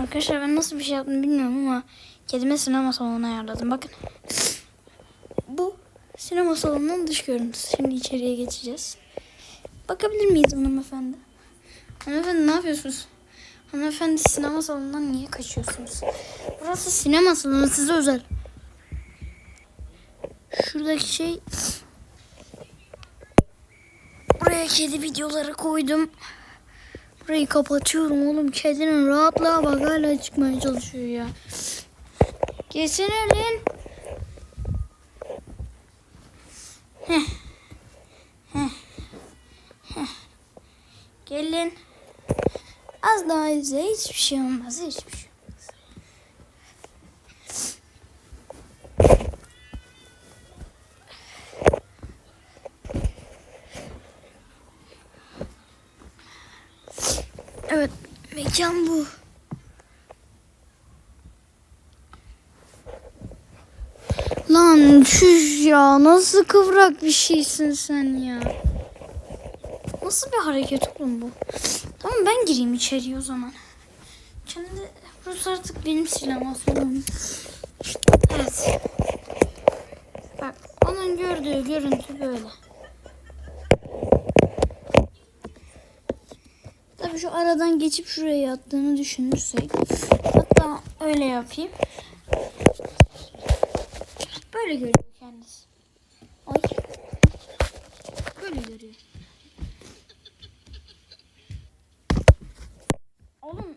Arkadaşlar ben nasıl bir şey yaptım bilmiyorum ama kedime sinema salonu ayarladım. Bakın. Bu sinema salonunun dış görüntüsü. Şimdi içeriye geçeceğiz. Bakabilir miyiz hanımefendi? Hanımefendi ne yapıyorsunuz? Hanımefendi sinema salonundan niye kaçıyorsunuz? Burası sinema salonu size özel. Şuradaki şey Buraya kedi videoları koydum. Burayı kapatıyorum oğlum. Kedinin rahatlığa bak hala çıkmaya çalışıyor ya. Heh. Heh. Gelin. Az daha izle. Hiçbir şey olmaz. Hiçbir şey Evet. Mekan bu. Lan çüş ya. Nasıl kıvrak bir şeysin sen ya. Nasıl bir hareket oğlum bu? Tamam ben gireyim içeriye o zaman. Kendi burası artık benim silahım salonum. Evet. Bak onun gördüğü görüntü böyle. Şu aradan geçip şuraya yattığını düşünürsek. Hatta öyle yapayım. Böyle görüyor kendisi. Ay. Böyle görüyor. Oğlum.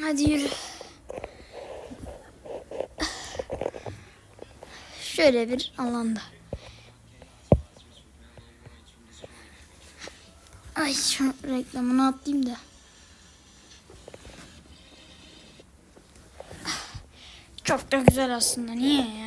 Hadi yürü. Şöyle bir alanda. Ay şu reklamını atlayayım da. Çok da güzel aslında. Niye ya?